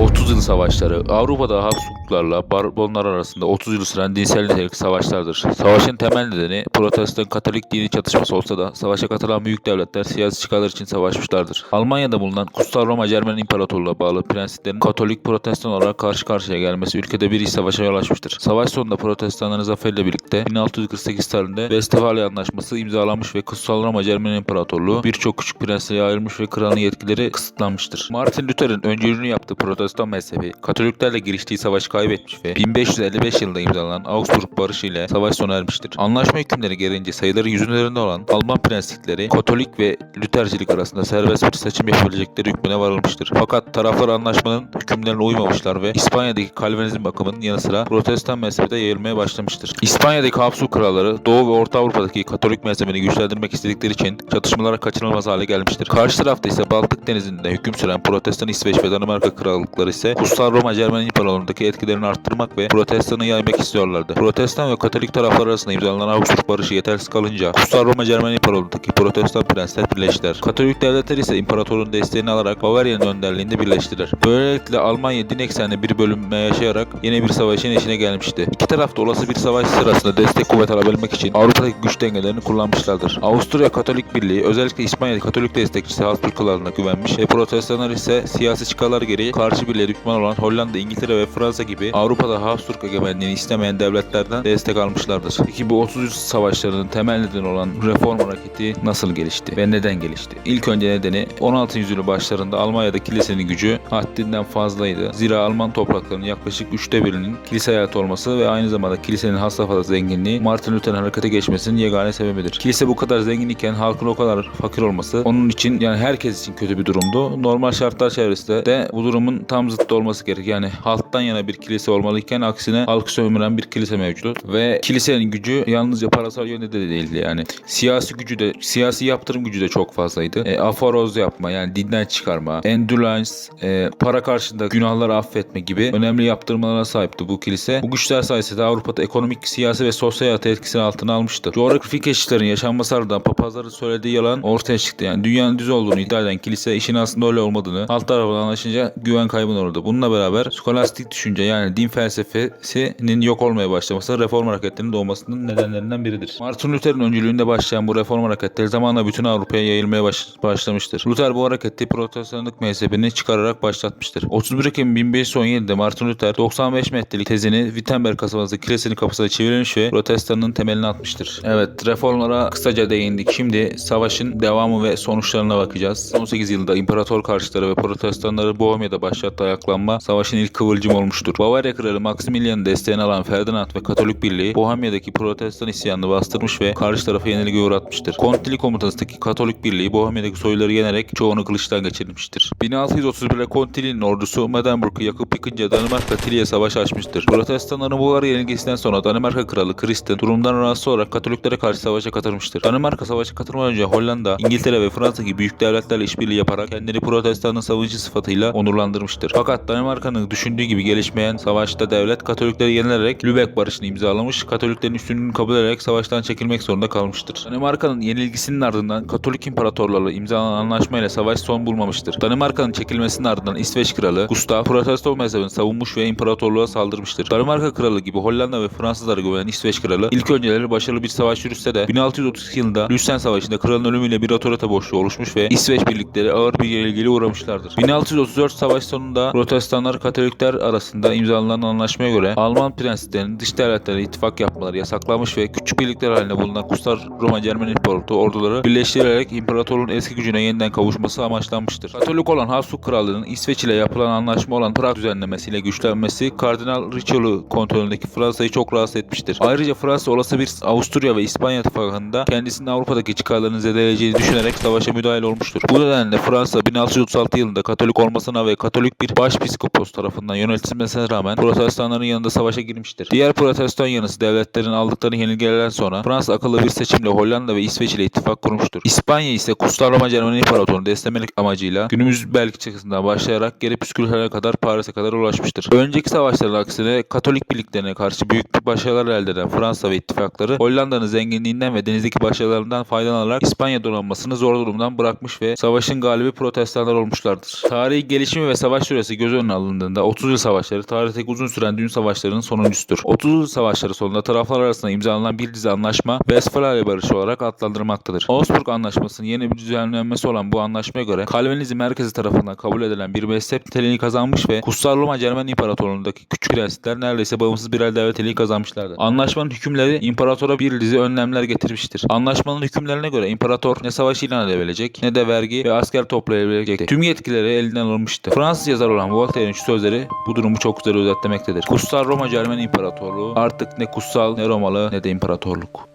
30 yıl savaşları Avrupa'da Habsburglarla Bourbonlar arasında 30 yıl süren dinsel nitelikli savaşlardır. Savaşın temel nedeni Protestan Katolik dini çatışması olsa da savaşa katılan büyük devletler siyasi çıkarlar için savaşmışlardır. Almanya'da bulunan Kutsal Roma Cermen İmparatorluğu'na bağlı prensiplerin Katolik Protestan olarak karşı karşıya gelmesi ülkede bir iç savaşa yol açmıştır. Savaş sonunda Protestanların zaferiyle birlikte 1648 tarihinde Westfalia Anlaşması imzalanmış ve Kutsal Roma Cermen İmparatorluğu birçok küçük prensliğe ayrılmış ve kralın yetkileri kısıtlanmıştır. Martin Luther'in öncülüğünü yaptığı Protestan mezhebi Katoliklerle giriştiği savaşı kaybetmiş ve 1555 yılında imzalanan Augsburg Barışı ile savaş sona ermiştir. Anlaşma hükümleri gereğince sayıları yüzün üzerinde olan Alman prenslikleri Katolik ve Lütercilik arasında serbest bir seçim yapabilecekleri hükmüne varılmıştır. Fakat taraflar anlaşmanın hükümlerine uymamışlar ve İspanya'daki Kalvinizm akımının yanı sıra Protestan mezhebi de yayılmaya başlamıştır. İspanya'daki Habsburg kralları Doğu ve Orta Avrupa'daki Katolik mezhebini güçlendirmek istedikleri için çatışmalara kaçınılmaz hale gelmiştir. Karşı tarafta ise Baltık Denizi'nde hüküm süren Protestan İsveç ve Danimarka krallıkları ise Kutsal Roma Cermen İmparatorluğu'ndaki etkilerini arttırmak ve Protestan'ı yaymak istiyorlardı. Protestan ve Katolik taraflar arasında imzalanan Augsburg Barışı yetersiz kalınca Kutsal Roma Cermen İmparatorluğu'ndaki Protestan prensler birleştiler. Katolik devletler ise imparatorun desteğini alarak Bavarya'nın önderliğinde birleştiler. Böylelikle Almanya din eksenli bir bölünme yaşayarak yeni bir savaşın eşine gelmişti. İki taraf da olası bir savaş sırasında destek kuvvet alabilmek için Avrupa'daki güç dengelerini kullanmışlardır. Avusturya Katolik Birliği özellikle İspanya Katolik destekçisi Habsburglarına güvenmiş ve Protestanlar ise siyasi çıkarlar gereği karşı birliğe düşman olan Hollanda, İngiltere ve Fransa gibi Avrupa'da Habsburg egemenliğini istemeyen devletlerden destek almışlardır. Peki bu 30 savaşlarının temel nedeni olan reform hareketi nasıl gelişti ve neden gelişti? İlk önce nedeni 16. yüzyılın başlarında Almanya'da kilisenin gücü haddinden fazlaydı. Zira Alman topraklarının yaklaşık üçte birinin kilise hayatı olması ve aynı zamanda kilisenin has safhada zenginliği Martin Luther'in harekete geçmesinin yegane sebebidir. Kilise bu kadar zengin iken halkın o kadar fakir olması onun için yani herkes için kötü bir durumdu. Normal şartlar çevresinde de bu durumun tam zıttı olması gerek. Yani halktan yana bir kilise olmalıyken aksine halkı sömüren bir kilise mevcut. Ve kilisenin gücü yalnızca parasal yönde de değildi yani. Siyasi gücü de siyasi yaptırım gücü de çok fazlaydı. E, aforoz yapma yani dinden çıkarma, endurance, e, para karşında günahları affetme gibi önemli yaptırımlara sahipti bu kilise. Bu güçler sayesinde Avrupa'da ekonomik, siyasi ve sosyal hayatı etkisini altına almıştı. Coğrafi keşiflerin yaşanması ardından papazların söylediği yalan ortaya çıktı. Yani dünyanın düz olduğunu iddia eden kilise işin aslında öyle olmadığını alt tarafından anlaşınca güven kaybına uğradı. Bununla beraber skolastik düşünce yani din felsefesinin yok olmaya başlaması reform hareketlerinin doğmasının nedenlerinden biridir. Martin Luther'in öncülüğünde başlayan bu reform hareketleri zamanla bütün Avrupa'ya yayılmaya baş- başlamıştır. Luther bu hareketi protestanlık mezhebini çıkararak başlatmıştır. 31 Ekim 1517'de Martin Luther 95 metrelik tezini Wittenberg kasabasındaki kilisenin kapısına çevirmiş ve protestanın temelini atmıştır. Evet reformlara kısaca değindik. Şimdi savaşın devamı ve sonuçlarına bakacağız. 18 yılda imparator karşıtları ve protestanları Bohemia'da başlattığı ayaklanma savaşın ilk kıvılcım olmuştur. Bavarya kralı Maximilian'ın desteğini alan Ferdinand ve Katolik Birliği Bohemia'daki protestan isyanını bastırmış ve karşı tarafı yenilgiye uğratmıştır. Kontili komutasındaki Katolik Birliği Bohemia'daki soyları yenerek çoğunu kılıçtan geçirmiştir. 1631'de Kontili'nin ordusu Medenburg'u yakıp yıkınca Danimarka Tili'ye savaş açmıştır. Protestanların bu ara yenilgisinden sonra Danimarka kralı Kristen durumdan rahatsız olarak Katoliklere karşı savaşa katılmıştır. Danimarka savaşa katılmadan önce Hollanda, İngiltere ve Fransa gibi büyük devletlerle işbirliği yaparak kendini protestanın savunucu sıfatıyla onurlandırmıştır. Fakat Danimarka'nın düşündüğü gibi gelişmeyen savaşta devlet Katolikleri yenilerek Lübeck Barışı'nı imzalamış, Katoliklerin üstünlüğünü kabul ederek savaştan çekilmek zorunda kalmıştır. Danimarka'nın yenilgisinin ardından Katolik imparatorlarla imzalanan anlaşmayla savaş son bulmamıştır. Danimarka'nın çekilmesinin ardından İsveç kralı Gustav Protestan mezhebini savunmuş ve imparatorluğa saldırmıştır. Danimarka kralı gibi Hollanda ve Fransızlara güvenen İsveç kralı ilk önceleri başarılı bir savaş yürütse de 1632 yılında Lützen Savaşı'nda kralın ölümüyle bir otorite boşluğu oluşmuş ve İsveç birlikleri ağır bir yenilgiyle uğramışlardır. 1634 savaş sonunda Protestanlar Katolikler arasında imzalanan anlaşmaya göre Alman prenslerinin dış devletlerle ittifak yapmaları yasaklanmış ve küçük birlikler halinde bulunan Kutsal Roma Cermen İmparatorluğu orduları birleştirilerek imparatorluğun eski gücüne yeniden kavuşması amaçlanmıştır. Katolik olan Habsburg Krallığı'nın İsveç ile yapılan anlaşma olan Prag düzenlemesiyle güçlenmesi Kardinal Richelieu kontrolündeki Fransa'yı çok rahatsız etmiştir. Ayrıca Fransa olası bir Avusturya ve İspanya ittifakında kendisinin Avrupa'daki çıkarlarını zedeleyeceğini düşünerek savaşa müdahil olmuştur. Bu nedenle Fransa 1636 yılında Katolik olmasına ve Katolik bir başpiskopos tarafından yönetilmesine rağmen Protestanların yanında savaşa girmiştir. Diğer Protestan yanısı devletlerin aldıkları yenilgilerden sonra Fransa akıllı bir seçimle Hollanda ve İsveç ile ittifak kurmuştur. İspanya ise Kutsal Roma Cermen İmparatorluğu'nu desteklemek amacıyla günümüz Belçika'sından başlayarak geri püskürtelere kadar Paris'e kadar ulaşmıştır. Önceki savaşların aksine Katolik birliklerine karşı büyük bir başarılar elde eden Fransa ve ittifakları Hollanda'nın zenginliğinden ve denizdeki başarılarından faydalanarak İspanya donanmasını zor durumdan bırakmış ve savaşın galibi protestanlar olmuşlardır. Tarihi gelişimi ve savaş süresi göz önüne alındığında 30 yıl savaşları tarihteki uzun süren düğün savaşlarının sonuncusudur. 30 yıl savaşları sonunda taraflar arasında imzalanan bir dizi anlaşma Westfalia Barışı olarak adlandırılmaktadır. Augsburg Anlaşması'nın yeni bir düzenlenmesi olan bu anlaşmaya göre Kalvinizm merkezi tarafından kabul edilen bir mezhep niteliğini kazanmış ve Kutsal Roma Cermen İmparatorluğu'ndaki küçük prensler neredeyse bağımsız birer devlet niteliği kazanmışlardı. Anlaşmanın hükümleri imparatora bir dizi önlemler getirmiştir. Anlaşmanın hükümlerine göre imparator ne savaş ilan edebilecek ne de vergi ve asker toplayabilecekti. Tüm yetkileri elinden alınmıştı. Fransız yazar olan Voltaire'in şu sözleri bu durumu çok güzel özetlemektedir. Kutsal Roma Cermen İmparatorluğu artık ne kutsal ne Romalı ne de imparatorluk.